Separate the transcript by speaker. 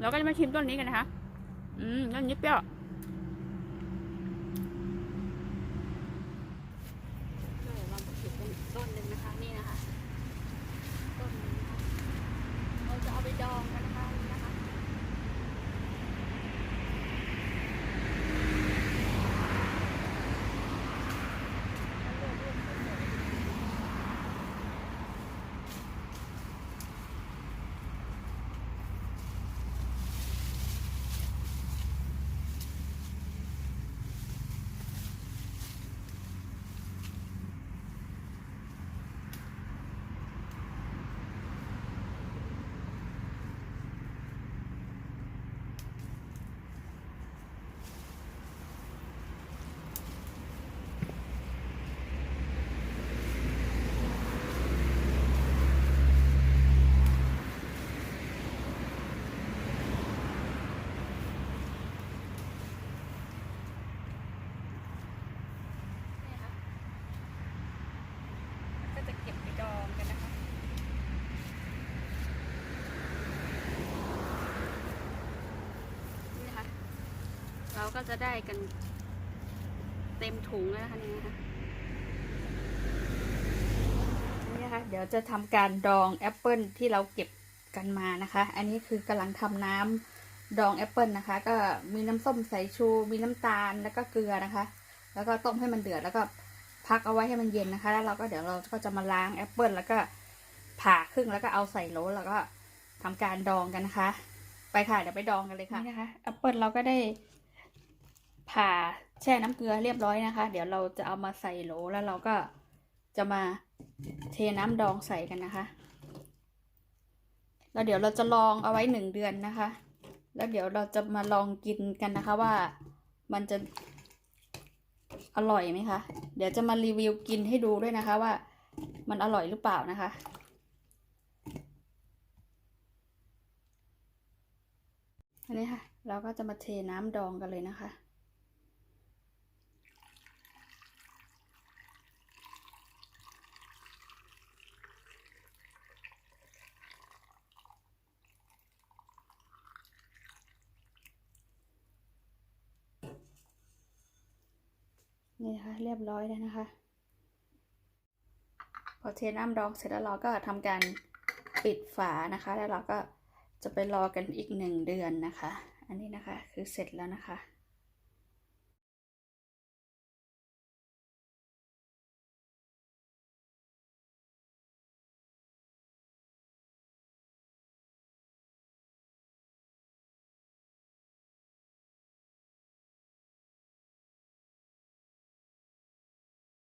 Speaker 1: เราก็จะมาชิมต้นนี้กันนะคะ อืมต้นนี้เปรี้ยวเดี๋ยวเรามาชิมกันต้นหนึ่งนะคะ นี่นะคะ ต้นนี้นะคะเราจะเอาไปดองกันนะคะนี่นะคะ นี่ค่ะก็จะเก็บไปดองกันนะคะ นี่นะคะ เราก็จะได้กันเต็มถุงแล้วนะคะนี่นะคะนี่นะคะเดี๋ยวจะทำการดองแอปเปิลที่เราเก็บกันมานะคะ อันนี้คือกำลังทำน้ำดองแอปเปิลนะคะ ก็มีน้ำส้มสายชู มีน้ำตาลแล้วก็เกลือนะคะ แล้วก็ต้มให้มันเดือดแล้วก็พักเอาไว้ให้มันเย็นนะคะ แล้วเราก็เดี๋ยวเราก็จะมาล้างแอปเปิลแล้วก็ผ่าครึ่งแล้วก็เอาใส่โหลแล้วก็ทำการดองกันนะคะ ไปค่ะเดี๋ยวไปดองกันเลยค่ะนี่นะคะแอปเปิลเราก็ได้ ผ่าแช่น้ำเกลือเรียบร้อยนะคะ เดี๋ยวเราจะเอามาใส่โหลแล้วเราก็จะมาเทน้ำดองใส่กันนะคะ แล้วเดี๋ยวเราจะลองเอาไว้หนึ่งเดือนนะคะ แล้วเดี๋ยวเราจะมาลองกินกันนะคะว่ามันจะอร่อยไหมคะ เดี๋ยวจะมารีวิวกินให้ดูด้วยนะคะว่ามันอร่อยหรือเปล่านะคะ อันนี้ค่ะ เราก็จะมาเทน้ำดองกันเลยนะคะ นี่นะคะเรียบร้อยแล้วนะคะ พอเทน้ำดองเสร็จแล้วเราก็ทำการปิดฝานะคะ แล้วเราก็จะไปรอกันอีกหนึ่งเดือนนะคะ อันนี้นะคะคือเสร็จแล้วนะคะ